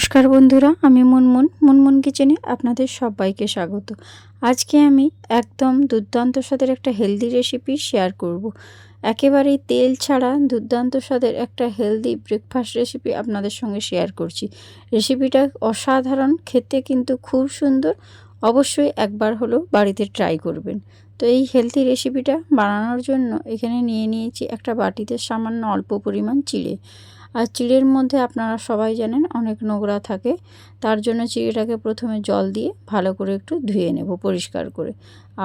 নমস্কার বন্ধুরা, আমি মুনমুন মুনমুন কিচেনে আপনাদের সবাইকে স্বাগত। আজকে আমি একদম দুর্দান্ত স্বাদের একটা হেলদি রেসিপি শেয়ার করব। একেবারেই তেল ছাড়া দুর্দান্ত স্বাদের একটা হেলদি ব্রেকফাস্ট রেসিপি আপনাদের সঙ্গে শেয়ার করছি। রেসিপিটা অসাধারণ, খেতে কিন্তু খুব সুন্দর, অবশ্যই একবার হলো বাড়িতে ট্রাই করবেন। তো এই হেলদি রেসিপিটা বানানোর জন্য এখানে নিয়ে নিয়েছি একটা বাটিতে সামান্য অল্প পরিমাণ চিড়ে। আর চিড়ের মধ্যে আপনারা সবাই জানেন অনেক নোংরা থাকে। তার জন্য চিড়েটাকে প্রথমে জল দিয়ে ভালো করে একটু ধুয়ে নেব পরিষ্কার করে।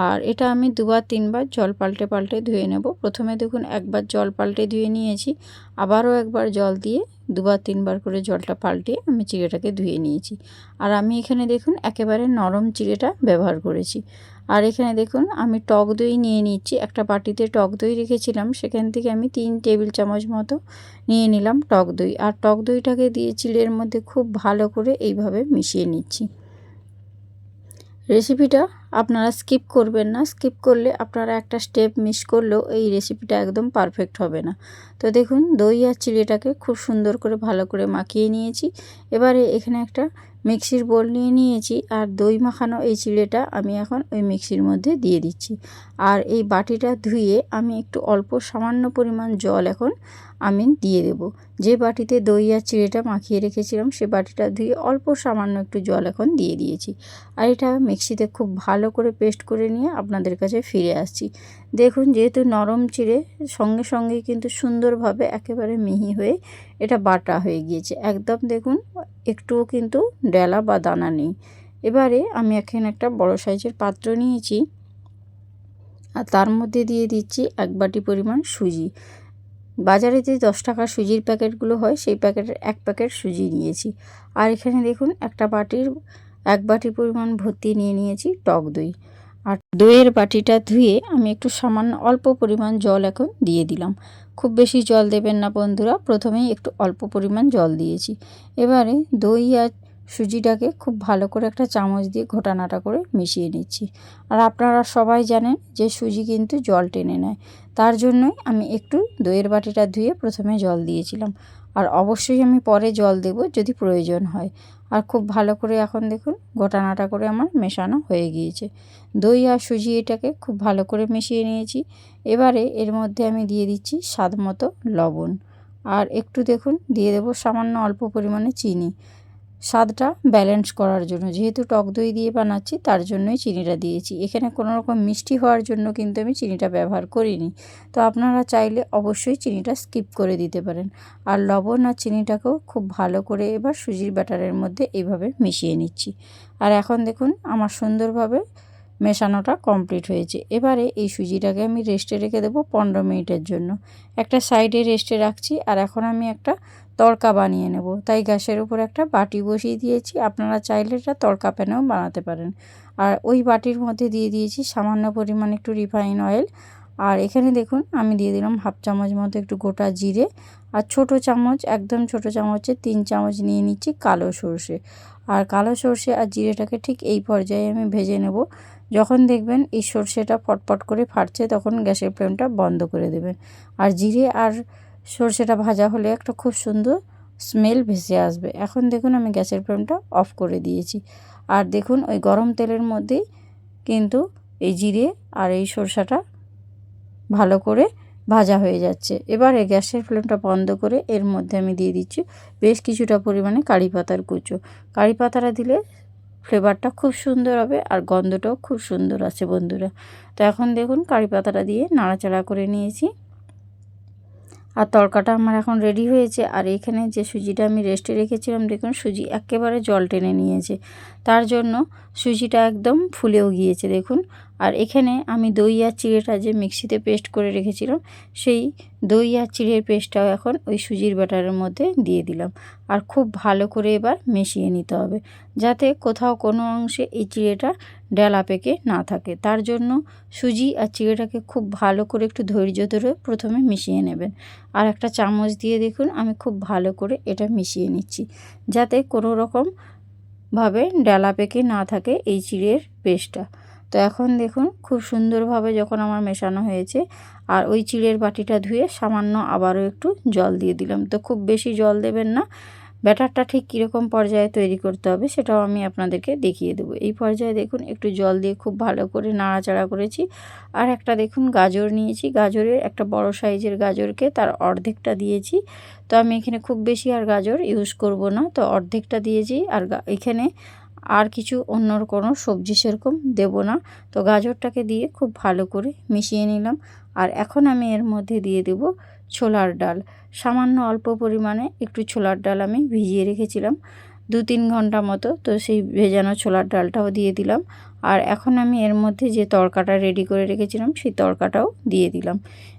আর এটা আমি দুবার, তিনবার জল পাল্টে পাল্টে ধুয়ে নেব। প্রথমে দেখুন একবার জল পাল্টে ধুয়ে নিয়েছি, আবারও একবার জল দিয়ে দুবার, তিনবার করে জলটা পাল্টে আমি চিড়েটাকে ধুয়ে নিয়েছি। আর আমি এখানে দেখুন একেবারে নরম চিড়েটা ব্যবহার করেছি। আর এখানে দেখুন, আমি টক দই নিয়ে নিচ্ছি। একটা বাটিতে টক দই রেখেছিলাম, সেখান থেকে আমি তিন টেবিল চামচ মতো নিয়ে নিলাম টক দই। আর টক দইটাকে দিয়ে চিলের মধ্যে খুব ভালো করে এইভাবে মিশিয়ে নিচ্ছি। রেসিপিটা আপনারা স্কিপ করবেন না। স্কিপ করলে আপনারা একটা স্টেপ মিস করলেও এই রেসিপিটা একদম পারফেক্ট হবে না। তো দেখুন, দই আর চিড়েটাকে খুব সুন্দর করে ভালো করে মাখিয়ে নিয়েছি। এবারে এখানে একটা মিক্সির বোল নিয়ে নিয়েছি আর দই মাখানো এই চিড়েটা আমি এখন ওই মিক্সির মধ্যে দিয়ে দিচ্ছি। আর এই বাটিটা ধুয়ে আমি একটু অল্প সামান্য পরিমাণ জল এখন আমি দিয়ে দেব। যে বাটিতে দই আর চিড়েটা মাখিয়ে রেখেছিলাম, সে বাটিটা ধুয়ে অল্প সামান্য একটু জল এখন দিয়ে দিয়েছি। আর এটা মিক্সিতে খুব ভালো করে পেস্ট করে নিয়ে আপনাদের কাছে ফিরে আসছি। দেখুন, যেহেতু নরম চিড়ে, সঙ্গে সঙ্গেই কিন্তু সুন্দরভাবে একেবারে মিহি হয়ে এটা বাটা হয়ে গিয়েছে। একদম দেখুন একটুও কিন্তু ডেলা বা দানা নেই। এবারে আমি এখানে একটা বড় সাইজের পাত্র নিয়েছি আর তার মধ্যে দিয়ে দিচ্ছি এক বাটি পরিমাণ সুজি। বাজারে যে দশ টাকার সুজির প্যাকেটগুলো হয়, সেই প্যাকেটের এক প্যাকেট সুজি নিয়েছি। আর এখানে দেখুন, একটা বাটির এক বাটি পরিমাণ ভর্তি নিয়ে নিয়েছি টক দই। আর দইয়ের বাটিটা ধুয়ে আমি একটু সামান্য অল্প পরিমাণ জল এখন দিয়ে দিলাম। খুব বেশি জল দেবেন না বন্ধুরা, প্রথমেই একটু অল্প পরিমাণ জল দিয়েছি। এবারে দই আর সুজিটাকে খুব ভালো করে একটা চামচ দিয়ে ঘোটানাটা করে মিশিয়ে নিচ্ছি। আর আপনারা সবাই জানেন যে সুজি কিন্তু জল টেনে নেয়, তার জন্যই আমি একটু দইয়ের বাটিটা ধুয়ে প্রথমে জল দিয়েছিলাম। আর অবশ্যই আমি পরে জল দেব যদি প্রয়োজন হয়। আর খুব ভালো করে এখন দেখুন গোটানাটা করে আমার মেশানো হয়ে গিয়েছে। দই আর সুজি এটাকে খুব ভালো করে মিশিয়ে নিয়েছি। এবারে এর মধ্যে আমি দিয়ে দিচ্ছি স্বাদ মতো লবণ। আর একটু দেখুন দিয়ে দেবো সামান্য অল্প পরিমাণে চিনি। স্বাদটা ব্যালেন্স করার জন্য। যেহেতু টক দই দিয়ে বানাচ্ছি, তার জন্যই চিনিটা দিয়েছি। এখানে কোনো রকম মিষ্টি হওয়ার জন্য কিন্তু আমি চিনিটা ব্যবহার করিনি। তো আপনারা চাইলে অবশ্যই চিনিটা স্কিপ করে দিতে পারেন। আর লবণ আর চিনিটাকেও খুব ভালো করে এবার সুজির ব্যাটারের মধ্যে এইভাবে মিশিয়ে নিচ্ছি। আর এখন দেখুন, আমার সুন্দরভাবে মেশানোটা কমপ্লিট হয়েছে। এবারে এই সুজিটাকে আমি রেস্টে রেখে দেবো পনেরো মিনিটের জন্য। একটা সাইডে রেস্টে রাখছি আর এখন আমি একটা তড়কা বানিয়ে নেব। তাই গ্যাসের উপর একটা বাটি বসিয়ে দিয়েছি। আপনারা চাইলে এটা তড়কা প্যানেও বানাতে পারেন। আর ওই বাটির মধ্যে দিয়ে দিয়েছি সামান্য পরিমাণ একটু রিফাইন অয়েল আর এখানে দেখুন আমি দিয়ে দিলাম হাফ চামচ মতো একটু গোটা জিরে। আর ছোট চামচ, একদম ছোট চামচের তিন চামচ নিয়ে নিচ্ছি কালো সর্ষে। আর কালো সর্ষে আর জিরেটাকে ঠিক এই পর্যায়ে আমি ভেজে নেব। যখন দেখবেন এই সর্ষেটা ফটফট করে ফাটছে, তখন গ্যাসের ফ্লেমটা বন্ধ করে দেবেন। আর জিরে আর সর্ষেটা ভাজা হলে একটা খুব সুন্দর স্মেল ভেসে আসবে। এখন দেখুন আমি গ্যাসের ফ্লেমটা অফ করে দিয়েছি। আর দেখুন ওই গরম তেলের মধ্যেই কিন্তু এই জিরে আর এই সরষাটা ভালো করে ভাজা হয়ে যাচ্ছে। এবারে গ্যাসের ফ্লেমটা বন্ধ করে এর মধ্যে আমি দিয়ে দিচ্ছি বেশ কিছুটা পরিমাণে কারি পাতার কুচো। কারি পাতাটা দিলে ফ্লেভারটা খুব সুন্দর হবে আর গন্ধটাও খুব সুন্দর আছে বন্ধুরা। তো এখন দেখুন কারি পাতাটা দিয়ে নাড়াচাড়া করে নিয়েছি। আর তরকাটা আমার এখন রেডি হয়েছে। আর এখানে যে সুজিটা আমি রেস্টে রেখেছিলাম, দেখুন সুজি একেবারে জল টেনে নিয়েছে। তার জন্য সুজিটা একদম ফুলেও গিয়েছে, দেখুন। আর এখানে আমি দই আর চিড়েটা যে মিক্সিতে পেস্ট করে রেখেছিলাম, সেই দই আর চিড়ের পেস্টটাও এখন ওই সুজির ব্যাটারের মধ্যে দিয়ে দিলাম। আর খুব ভালো করে এবার মিশিয়ে নিতে হবে, যাতে কোথাও কোনো অংশে এই চিড়েটা ডেলা পেকে না থাকে। তার জন্য সুজি আর চিড়েটাকে খুব ভালো করে একটু ধৈর্য ধরে প্রথমে মিশিয়ে নেবেন। আর একটা চামচ দিয়ে দেখুন, আমি খুব ভালো করে এটা মিশিয়ে নিচ্ছি, যাতে কোনো রকম ভাবে ডালা পেকে না থাকে এই চিড়ের পেস্টটা। তো এখন দেখুন খুব সুন্দরভাবে যখন আমার মেশানো হয়েছে আর ওই চিড়ের বাটিটা ধুয়ে সামান্য আবারও একটু জল দিয়ে দিলাম। তো খুব বেশি জল দেবেন না। ব্যাটারটা ঠিক কীরকম পর্যায়ে তৈরি করতে হবে সেটাও আমি আপনাদেরকে দেখিয়ে দেবো। এই পর্যায়ে দেখুন একটু জল দিয়ে খুব ভালো করে নাড়াচাড়া করেছি। আর একটা দেখুন গাজর নিয়েছি। গাজরের একটা বড় সাইজের গাজরকে তার অর্ধেকটা দিয়েছি। তো আমি এখানে খুব বেশি আর গাজর ইউজ করব না। তো অর্ধেকটা দিয়েছি আর এখানে আর কিছু অন্য কোনো সবজি সেরকম দেব না। তো গাজরটাকে দিয়ে খুব ভালো করে মিশিয়ে নিলাম। আর এখন আমি এর মধ্যে দিয়ে দেব ছোলার ডাল। সামান্য অল্প পরিমাণে একটু ছোলার ডাল আমি ভিজিয়ে রেখেছিলাম দু তিন ঘণ্টা মতো। তো সেই ভেজানো ছোলার ডালটাও দিয়ে দিলাম। আর এখন আমি এর মধ্যে যে তড়কাটা রেডি করে রেখেছিলাম, সেই তড়কাটাও দিয়ে দিলাম।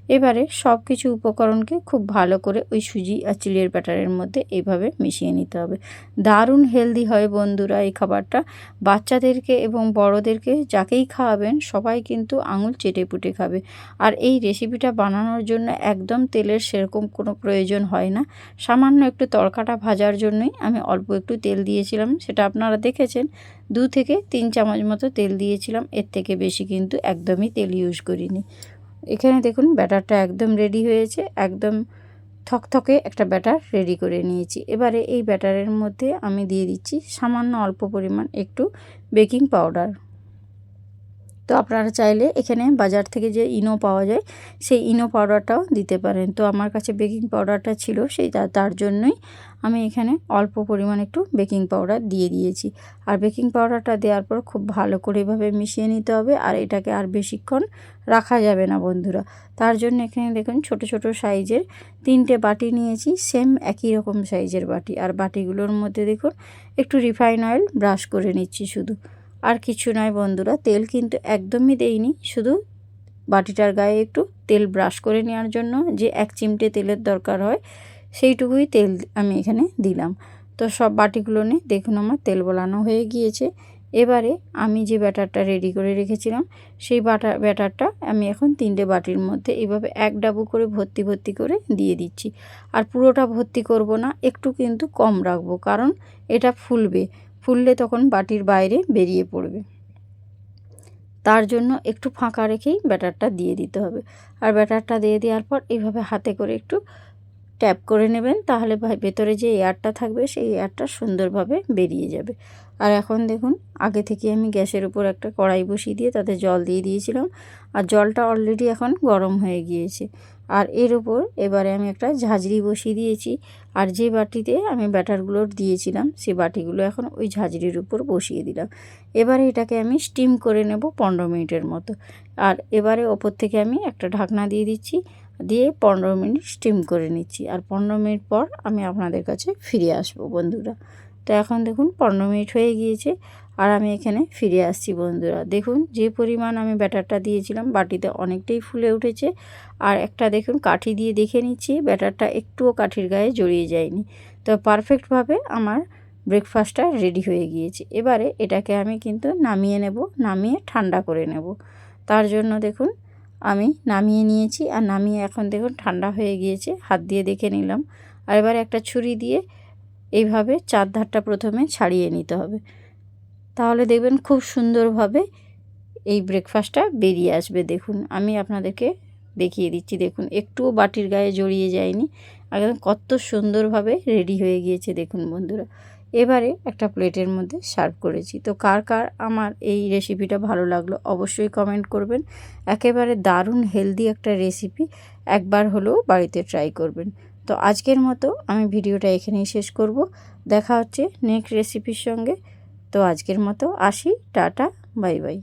এবারে সব কিছু উপকরণকে খুব ভালো করে ওই সুজি আর চিলের ব্যাটারের মধ্যে এইভাবে মিশিয়ে নিতে হবে। দারুণ হেলদি হয় বন্ধুরা এই খাবারটা। বাচ্চাদেরকে এবং বড়োদেরকে যাকেই খাওয়াবেন, সবাই কিন্তু আঙুল চেটে পুটে খাবে। আর এই রেসিপিটা বানানোর জন্য একদম তেলের সেরকম কোনো প্রয়োজন হয় না। সামান্য একটু তরকাটা ভাজার জন্যই আমি অল্প একটু তেল দিয়েছিলাম, সেটা আপনারা দেখেছেন। দু থেকে তিন চামচ মতো তেল দিয়েছিলাম, এর থেকে বেশি কিন্তু একদমই তেল ইউজ করিনি। এখানে দেখুন ব্যাটারটা একদম রেডি হয়েছে, একদম থকথকে একটা ব্যাটার রেডি করে নিয়েছি। এবারে এই ব্যাটারের মধ্যে আমি দিয়ে দিচ্ছি সামান্য অল্প পরিমাণ একটু বেকিং পাউডার। তো আপনারা চাইলে এখানে বাজার থেকে যে ইনো পাওয়া যায়, সেই ইনো পাউডারটাও দিতে পারেন। তো আমার কাছে বেকিং পাউডারটা ছিল, সেই তার জন্যই আমি এখানে অল্প পরিমাণ একটু বেকিং পাউডার দিয়ে দিয়েছি। আর বেকিং পাউডারটা দেওয়ার পর খুব ভালো করে এভাবে মিশিয়ে নিতে হবে, আর এটাকে আর বেশিক্ষণ রাখা যাবে না বন্ধুরা। তার জন্য এখানে দেখুন ছোট ছোট সাইজের তিনটে বাটি নিয়েছি, সেম একই রকম সাইজের বাটি। আর বাটিগুলোর মধ্যে দেখুন একটু রিফাইন অয়েল ব্রাশ করে নিচ্ছি শুধু। আর কিছু নয় বন্ধুরা, তেল কিন্তু একদমই দেইনি। শুধু বাটিটার গায়ে একটু তেল ব্রাশ করে নেওয়ার জন্য যে এক চিমটে তেলের দরকার হয়, সেইটুকুই তেল আমি এখানে দিলাম। তো সব বাটিগুলো নিয়ে দেখুন আমার তেল বলানো হয়ে গিয়েছে। এবারে আমি যে ব্যাটারটা রেডি করে রেখেছিলাম, সেই বাটা, ব্যাটারটা আমি এখন তিনটে বাটির মধ্যে এইভাবে এক ডাবু করে ভর্তি ভর্তি করে দিয়ে দিচ্ছি। আর পুরোটা ভর্তি করব না, একটু কিন্তু কম রাখব, কারণ এটা ফুলবে। ফুললে তখন বাটির বাইরে বেরিয়ে পড়বে। তার জন্য একটু ফাঁকা রেখেই ব্যাটারটা দিয়ে দিতে হবে। আর ব্যাটারটা দিয়ে দেওয়ার পর এইভাবে হাতে করে একটু ট্যাপ করে নেবেন, তাহলে ভেতরে যে এয়ারটা থাকবে, সেই এয়ারটা সুন্দরভাবে বেরিয়ে যাবে। আর এখন দেখুন, আগে থেকে আমি গ্যাসের উপর একটা কড়াই বসিয়ে দিয়ে তাতে জল দিয়ে দিয়েছিলাম। আর জলটা অলরেডি এখন গরম হয়ে গিয়েছে। আর এর উপর এবারে আমি একটা ঝাঁঝরি বসিয়ে দিয়েছি। আর যে বাটিতে আমি ব্যাটারগুলো দিয়েছিলাম সেই বাটিগুলো এখন ওই ঝাঁঝরির উপর বসিয়ে দিলাম। এবারে এটাকে আমি স্টিম করে নেব পনেরো মিনিটের মতো। আর এবারে ওপর থেকে আমি একটা ঢাকনা দিয়ে দিচ্ছি, দিয়ে পনেরো মিনিট স্টিম করে নিচ্ছি। আর পনেরো মিনিট পর আমি আপনাদের কাছে ফিরে আসব বন্ধুরা। তো এখন দেখুন, পনেরো মিনিট হয়ে গিয়েছে। আর আমি এখানে ফিরে আসছি বন্ধুরা। দেখুন, যে পরিমাণ আমি ব্যাটারটা দিয়েছিলাম, বাটিতে অনেকটাই ফুলে উঠেছে। আর একটা দেখুন, কাঠি দিয়ে দেখে নিচ্ছি, ব্যাটারটা একটুও কাঠির গায়ে জড়িয়ে যায়নি। তো পারফেক্টভাবে আমার ব্রেকফাস্টটা রেডি হয়ে গিয়েছে। এবারে এটাকে আমি কিন্তু নামিয়ে নেব, নামিয়ে ঠান্ডা করে নেব। তার জন্য দেখুন, আমি নামিয়ে নিয়েছি। আর নামিয়ে এখন দেখুন, ঠান্ডা হয়ে গিয়েছে, হাত দিয়ে দেখে নিলাম। আর এবার একটা ছুরি দিয়ে এইভাবে চার ধারটা প্রথমে ছাড়িয়ে নিতে হবে। তাহলে দেখবেন খুব সুন্দরভাবে এই ব্রেকফাস্টটা বেরিয়ে আসবে। দেখুন, আমি আপনাদেরকে দেখিয়ে দিচ্ছি। দেখুন, একটুও বাটির গায়ে জড়িয়ে যায়নি। একদম কত সুন্দরভাবে রেডি হয়ে গিয়েছে। দেখুন বন্ধুরা, এবারে একটা প্লেটের মধ্যে সার্ভ করেছি। তো কার কার আমার এই রেসিপিটা ভালো লাগল অবশ্যই কমেন্ট করবেন। একেবারে দারুণ হেলদি একটা রেসিপি একবার হলেও বাড়িতে ট্রাই করবেন। তো আজকের মতো আমি ভিডিওটা এখানেই শেষ করব। দেখা হচ্ছে নেক্সট রেসিপির সঙ্গে। তো আজকের মতো আসি টাটা বাই বাই।